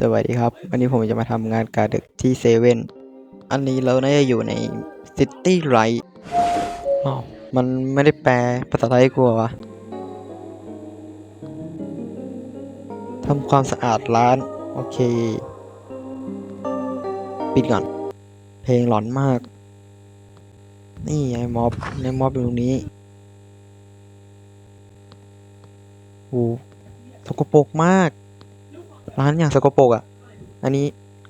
สวัสดีครับ วันนี้ผมจะมาทำงานการดึกที่เซเว่นอันนี้เราน่าจะอยู่ในซิตี้ไรอ๋อมันไม่ได้แปลภาษาไทยให้กลัววะทำความสะอาดร้าน โอเค ปิดก่อน เพลงหลอนมาก นี่ไอ้ม็อบในม็อบอยู่ตรงนี้โอ้สกปรกมาก ร้านอย่างสกปรกอะ อันนี้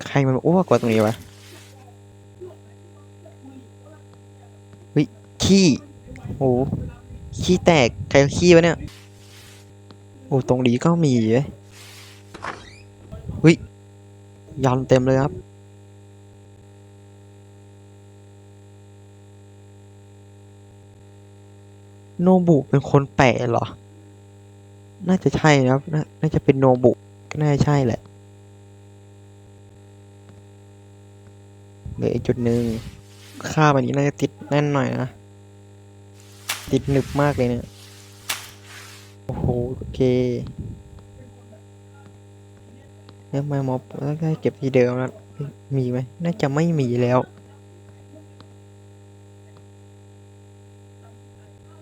ใครมันอ้วกกว่าตรงนี้วะวิขี้โอ้ขี้แตก ใครขี้วะเนี่ยโอ้ตรงนี้ก็มีเว้ยยันเต็มเลยครับโนบุเป็นคนแปะเหรอ น่าจะใช่นะครับน,น่าจะเป็นโนบุ น่าใช่แหละเหลืออีกจุดหนึ่งค่าแบอันนี้น่าจะติดแน่นหน่อยนะ ติดหนึบมากเลยเนี่ย โอ้โห โอเคแล้วมาม็อบแล้วก็เก็บที่เดิมแล้ว มีไหม น่าจะไม่มีแล้ว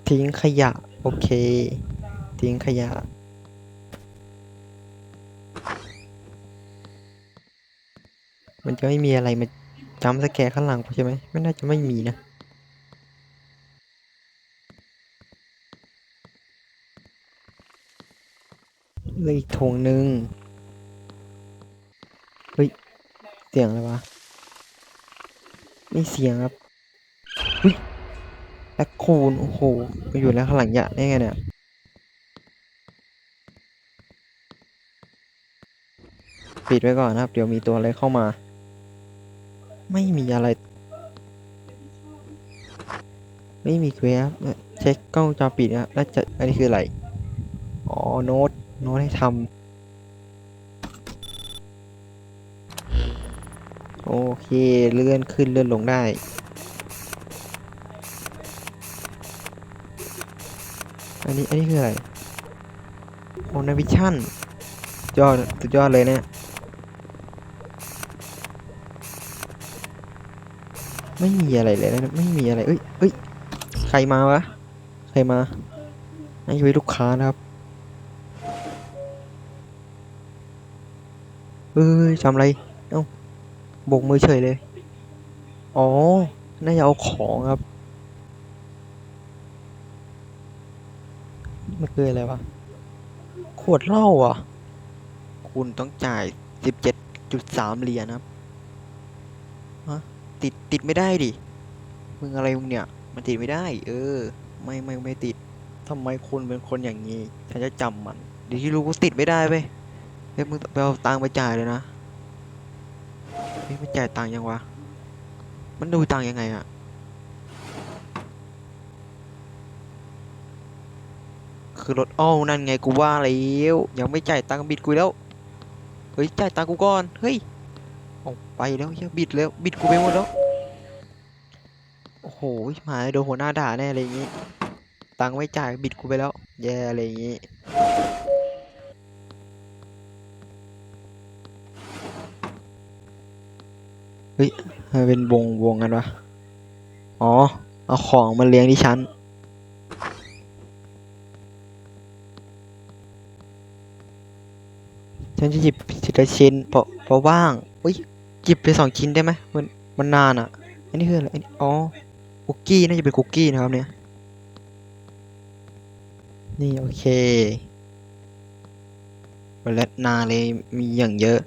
ทิ้งขยะ โอเค ทิ้งขยะ มันจะไม่มีอะไรมาจำสแกร์ข้างหลังใช่ไหมไม่น่าจะไม่มีนะเลยอีกถงหนึ่งเฮ้ย เสียงอะไรวะไม่เสียงครับเฮ้ยแลคคูนโอ้โหมาอยู่แล้วข้างหลังยะได้ไงเนี่ยปิดไว้ก่อนนะครับ เดี๋ยวมีตัวอะไรเข้ามา ไม่มีอะไร ไม่มีเควสครับเช็คกล้องจอปิดนะครับน่าจะอันนี้คืออะไร อ๋อ โน้ต โน้ตให้ทำ โอเค เลื่อนขึ้นเลื่อนลงได้อันนี้ อันนี้คืออะไรโอนาวิชั่นยอดสุดยอดเลยเนี่ย ไม่มีอะไรเลยนะไม่มีอะไรเอ้ยเอ้ยใครมาวะใครมาไอ้ไว้ลูกค้านะครับเอ้ยทำอะไรเอ้าโบกมือเฉยเลย อ๋อ น่าจะเอาของครับ มันคืออะไรวะ ขวดเหล้าอะ คุณต้องจ่ายสิบเจ็ดจุดสามเหรียญครับฮะ ติดติดไม่ได้ดิ มึงอะไรมึงเนี่ย มันติดไม่ได้ เออ ไม่ไม่ไม่ติดทำไมคุณเป็นคนอย่างนี้ ฉันจะจำมัน เดี๋ยวที่รู้กูติดไม่ได้ไปเฮ้ยมึงไปเอาตังค์ไปจ่ายเลยนะ เฮ้ยมันจ่ายตังค์ยังวะ มันดูตังค์ยังไงอะคือรถอ้อนั่นไงกูว่าแล้วยังไม่จ่ายตังค์บิดกูแล้ว เฮ้ยจ่ายตังค์กูก่อน เฮ้ย ออกไปแล้วเหี้ยบิดแล้วบิดกูไปหมดแล้ว โอ้โหมาโดนหัวหน้าด่าแน่อะไรอย่างงี้ ตังค์ไม่จ่ายบิดกูไปแล้ว แย่อะไรอย่างงี้เฮ้ยเป็นวงวงกันวะ อ๋อ เอาของมาเลี้ยงที่ชั้นฉันจะหยิบทีละชิ้นเพราะเพราะว่างเฮ้ย หยิบไปสองชิ้นได้ไหมมันมันนานอะ อันนี้คืออะไรอันนี้อ๋อคุกกี้น่าจะเป็นคุกกี้นะครับเนี่ย นี่โอเคเวละนาเลยมีอย่างเยอะ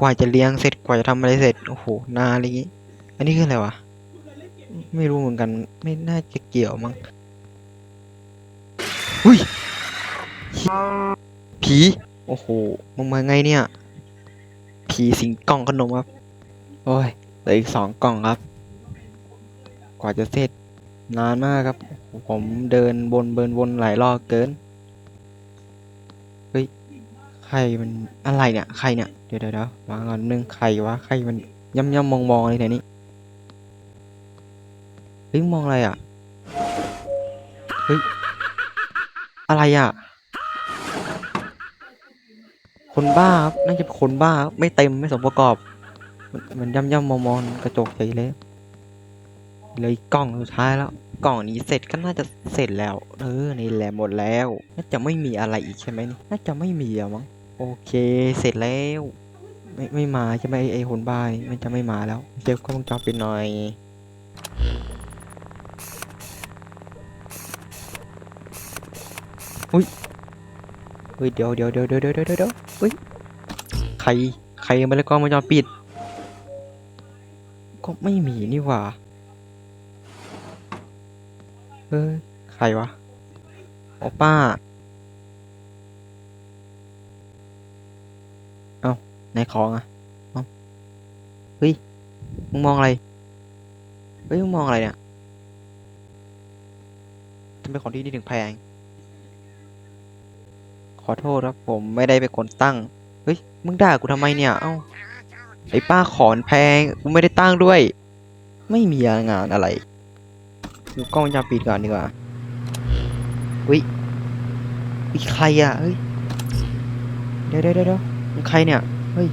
กว่าจะเลี้ยงเสร็จกว่าจะทำอะไรเสร็จโอ้โหนานอะไรอย่างี้อันนี้คืออะไรวะไม่รู้เหมือนกัน ไม่น่าจะเกี่ยวมั้งอุ้ยผี โอ้โหมึงมาไงเนี่ย ผีสิงกล่องขนมครับ โอ้ยเหลืออีกสองกล่องครับ กว่าจะเสร็จนานมากครับ ผมเดินบนเบินวนหลายรอบเกิน เฮ้ย ใครมันอะไรเนี่ย ใครเนี่ย เดี๋ยวเดี๋ยวเดี๋ยววางก่อนนึงใครวะ ใครมันย่ำย่ำมองมองอะไรแถวนี้เฮ้ยมองอะไรอะ เฮ้ย อะไรอะ คนบ้าครับน่าจะเป็นคนบ้าครับไม่เต็มไม่สมประกอบ มันมันย่ำย่ำมองมองกระจกใสเลยเลยกล่องสุดท้ายแล้ว กล่องนี้เสร็จก็น่าจะเสร็จแล้ว เออนี่แหละหมดแล้ว น่าจะไม่มีอะไรอีกใช่ไหมนี่น่าจะไม่มีอะมั้งโอเค เสร็จแล้วไม่ไม่มาใช่ไหมไอ้คนบ้ามันจะไม่มาแล้วเช็คกล้องวงจรปิดหน่อยอุ้ยเฮ้ยเดี๋ยวเดี๋ยวเดี๋ยวเดี๋ยวเดี๋ยวเดี๋ยว เดี๋ยวเฮ้ย ใคร ใครมาเลยกล้องวงจรปิด ก็ไม่มีนี่หว่า เฮ้ย ใครวะโอป้า เอ้าไหนของอะเอ้าเฮ้ย มึงมองอะไร เฮ้ย มึงมองอะไรเนี่ยทำไมของที่นี่ถึงแพง ขอโทษครับผมไม่ได้เป็นคนตั้ง เฮ้ย มึงด่ากูทำไมเนี่ย เอ้า ไอ้ป้าขอนแพง กูไม่ได้ตั้งด้วย ไม่มีงานอะไร ดูกล้องวงจรปิดก่อนดีกว่าเฮ้ยอีกใครอะ เฮ้ย เดี๋ยวเดี๋ยวเดี๋ยวเดี๋ยวมึงใครเนี่ย เฮ้ย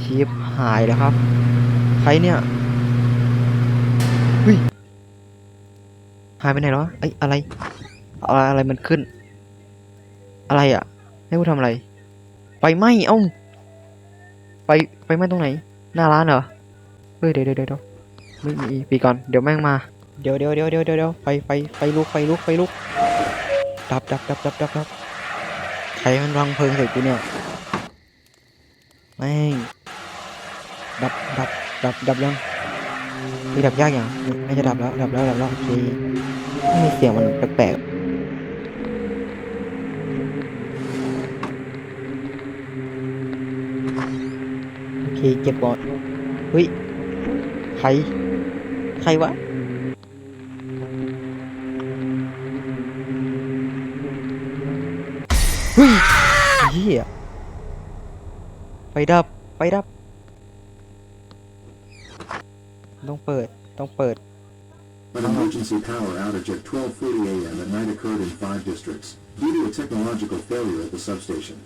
ชีพหายแล้วครับ ใครเนี่ย เฮ้ย หายไปไหนแล้ววะเอ้ยอะไร อะไร อะไรมันขึ้น อะไรอะ ให้กูทำอะไรไฟไหมเอ้าไฟไฟไหมตรงไหน หน้าร้านเหรอ เฮ้ยเดี๋ยวเดี๋ยวเดี๋ยวไม่มีปีก่อน เดี๋ยวแม่งมา เดี๋ยวเดี๋ยวเดี๋ยวเดี๋ยวเดี๋ยวไฟไฟไฟลุกไฟลุกไฟลุก ดับดับดับดับดับดับใครมันวางเพลิงใส่กูเนี่ย แม่ง ดับดับดับดับยังมีดับยากอย่างไม่จะดับแล้ว ดับแล้ว ดับแล้วโอเคไม่มีเสียงมันแปลกๆ เคเก็บก่อนเฮ้ยใคร ใครวะเฮ้ยเฮียไฟดับไฟดับ ต้องเปิดต้องเปิด An emergency power outage at 12:40 a.m. at night occurred in five districts due to a technological failure at the substation.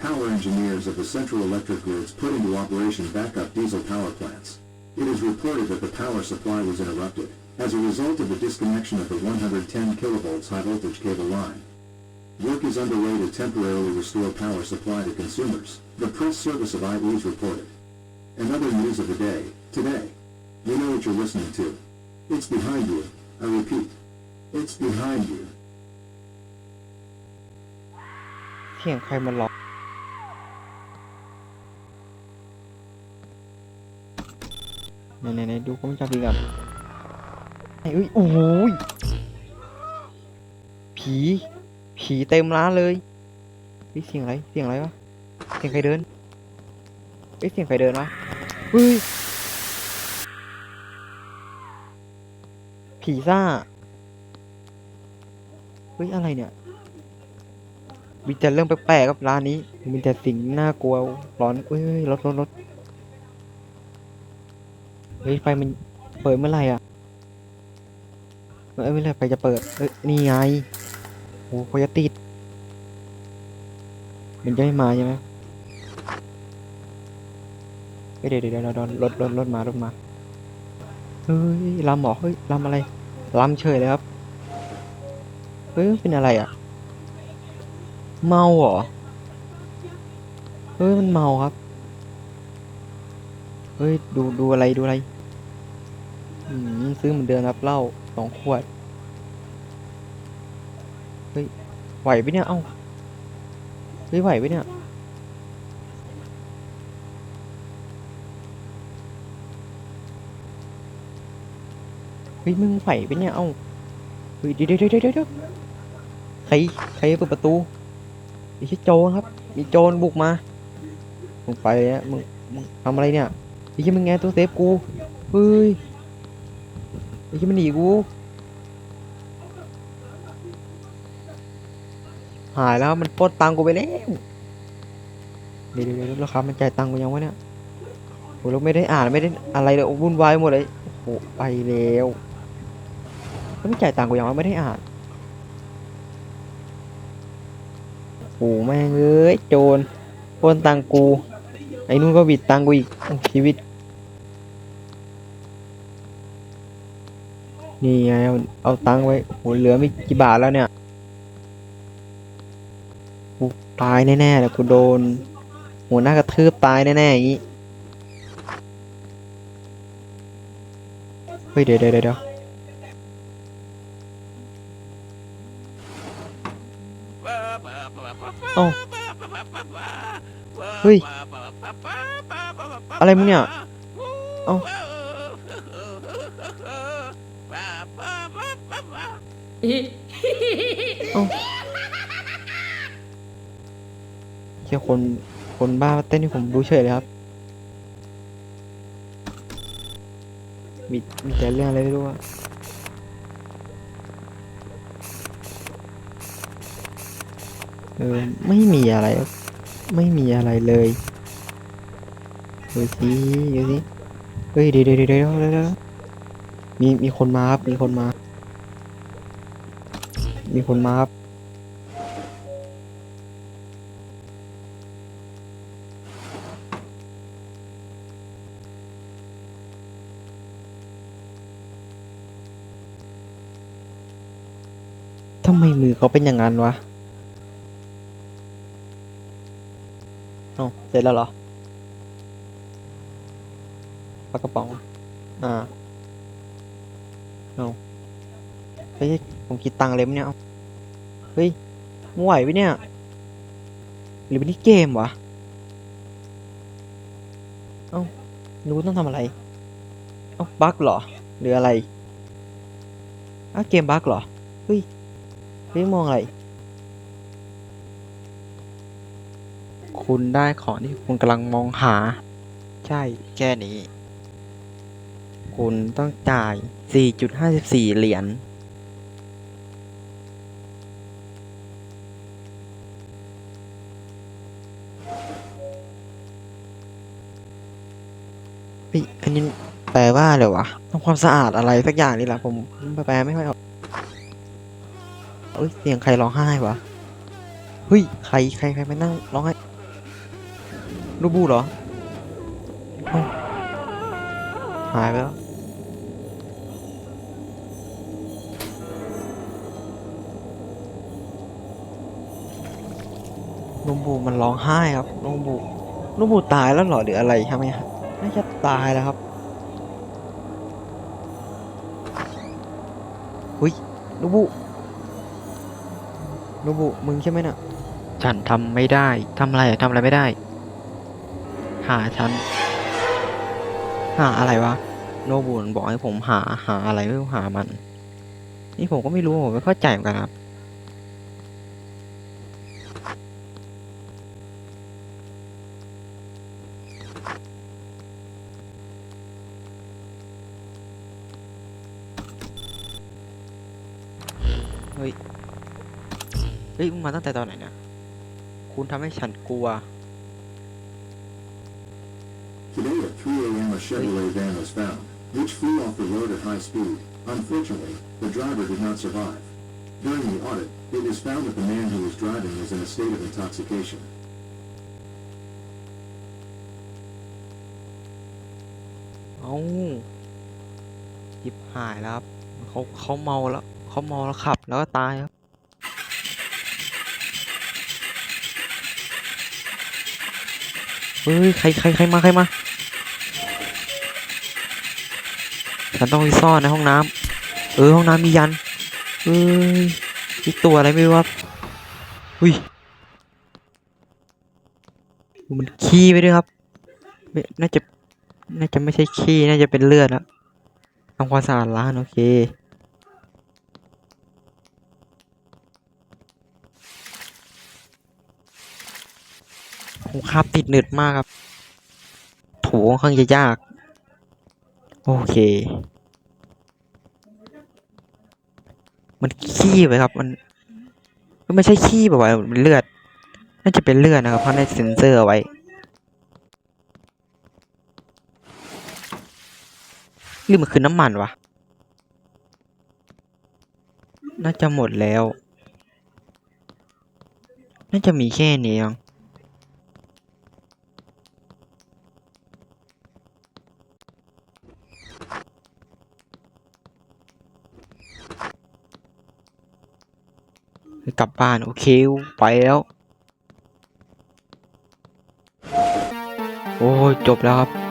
Power engineers of the Central Electric Grids put into operation backup diesel power plants. It is reported that the power supply was interrupted as a result of the disconnection of the 110 kilovolts high voltage cable line. Work is underway to temporarily restore power supply to consumers, the press service of IE's reported. And other news of the day, today. You know what you're listening to. It's behind you. I repeat. It's behind you. เสียงใครมันร้อง ไหนไหนไหนดูกล้องวงจรปิดก่อนไอ้เอ้ยโอ้โหยผี ผีเต็มร้านเลยเฮ้ยเสียงอะไร เสียงอะไรวะ เสียงใครเดินเฮ้ยเสียงใครเดินวะเฮ้ย ผีซ่า เฮ้ย อะไรเนี่ย มีแต่เรื่องแปลกๆครับร้านนี้ มีแต่สิ่งน่ากลัวร้อนเอ้ยรถรถรถ ฮ้ยไฟมันเปิดเมื่อไหร่อะเอ้ยเมื่อไหร่ไฟจะเปิดเอ้ยนี่ไงโอ้ไฟจะติดมันจะไม่มาใช่ไหมเดี๋ยวเดี๋ยวเดี๋ยวเดี๋ยวรถรถรถมารถมาเฮ้ยลำหรอเฮ้ยลำอะไรลำเฉยเลยครับเฮ้ยเป็นอะไรอะ เมาเหรอเฮ้ยมันเมาครับเฮ้ยดูดูอะไรดูอะไร ซื้อเหมือนเดิมครับเหล้าสองขวด เฮ้ย ไหวปะเนี่ย เอ้า เฮ้ย ไหวปะเนี่ย เฮ้ย มึงไหวปะเนี่ย เอ้า เฮ้ยเดี๋ยวเดี๋ยวเดี๋ยวเดี๋ยวใคร ใครเปิดประตูไอ้ชิโจรครับ มีโจรบุกมา มึงไปเลยนะมึง มึงทำอะไรเนี่ยไอ้ชิมึงไงตัวเซฟกู เฮ้ย ไอ้ชิมันหนีกู หายแล้วมันปล้นตังกูไปแล้วเดี๋ยวเดี๋ยวเดี๋ยวแล้วครับมันจ่ายตังกูยังวะเนี่ยโหเราไม่ได้อ่านไม่ได้อะไรเลยวุ่นวายหมดเลยโอ้โหไปแล้วมันจ่ายตังกูยังวะไม่ได้อ่านโอ้แม่งเอ้ยโจรปล้นตังกูไอ้นู่นก็บิดตังกูอีกชีวิต นี่ไงเอาตังค์ไว้โหเหลือไม่กี่บาทแล้วเนี่ยกูตายแน่ๆเลยกูโดน หัวหน้ากระทืบตายแน่ๆอย่างนี้เฮ้ยเดี๋ยวเดี๋ยวเดี๋ยวเอ้าเฮ้ยอะไรมึงเนี่ยเอ้า เชี่ยคนคนบ้าเต้นที่ผมดูเฉยเลยครับ มีมีแต่เรื่องอะไรไม่รู้อะเออไม่มีอะไรไม่มีอะไรเลยดูสิดูสิเฮ้ยเดี๋ยวเดี๋ยเดี๋ยวเดี๋ยวเดี๋ยวเดี๋ยว มีมีคนมาครับมีคนมา มีคนมาครับทำไมมือเขาเป็นอย่างนั้นวะเอ้าเสร็จแล้วเหรอปากกระป๋อง อ่า เอาเฮ้ยผมคิดตังค์เลยมั้ยเนี่ยเอาเฮ้ยมั่วไหวปะเนี่ย หรือเป็นนี่เกมวะ เอ้ารู้ต้องทำอะไร เอ้าบั๊กเหรอ หรืออะไรอ้าวเกมบั๊กเหรอ เฮ้ยเฮ้ยมองอะไร คุณได้ของที่คุณกำลังมองหา ใช่ แค่นี้ คุณต้องจ่าย 4.54 เหรียญเฮ้อันนี้แปลว่าอะไรวะทำความสะอาดอะไรสักอย่างนี่แหละผมแปลไม่ค่อยออกเอ้ยเสียงใครร้องไห้วะเฮ้ยใครใครใครมานั่งร้องไห้ลูกบูเหรอหายไปแล้ว ลุงบูมันร้องไห้ครับลุงบูลุงบูตายแล้วเหรอหรืออะไรทำไมฮะน่าจะตายแล้วครับเฮ้ยลุงบูลุงบูมึงใช่ไหมน่ะ ฉันทำไม่ได้ทำอะไรอะทำอะไรไม่ได้ หาฉัน หาอะไรวะโนบุนบอกให้ผมหาหาอะไรไม่รู้หามัน นี่ผมก็ไม่รู้ผมไม่เข้าใจเหมือนกันครับ เฮ้ยมึงมาตั้งแต่ตอนไหนเนี่ย คุณทำให้ฉันกลัว Today at 3 a.m. a Chevrolet van was found, which flew off the road at high speed. Unfortunately, the driver did not survive. During the audit, it was found that the man who was driving was in a state of intoxication. เอาหยิบหายแล้วครับเขาเขาเมาแล้วเขาเมาแล้วขับ แล้วก็ตายครับ เฮ้ยใครใครใครมาใครมาฉันต้องไปซ่อนในห้องน้ำเออห้องน้ำมียันเอ้ยมีตัวอะไรไม่รู้ครับอุ้ยมันขี้ไปด้วยครับไม่น่าจะน่าจะไม่ใช่ขี้น่าจะเป็นเลือดแล้วทำความสะอาดร้านโอเค ผมคาบติดหนึดมากครับ ถูค่อนข้างจะยาก โอเค มันขี้ไปครับ มันมันไม่ใช่ขี้แบบว่ามันเลือด น่าจะเป็นเลือดนะครับ เพราะในเซ็นเซอร์ไว้ หรือมันคือน้ำมันวะ น่าจะหมดแล้ว น่าจะมีแค่นี้มั้ง กลับบ้าน โอเค ไปแล้ว โอ้ยจบแล้วครับ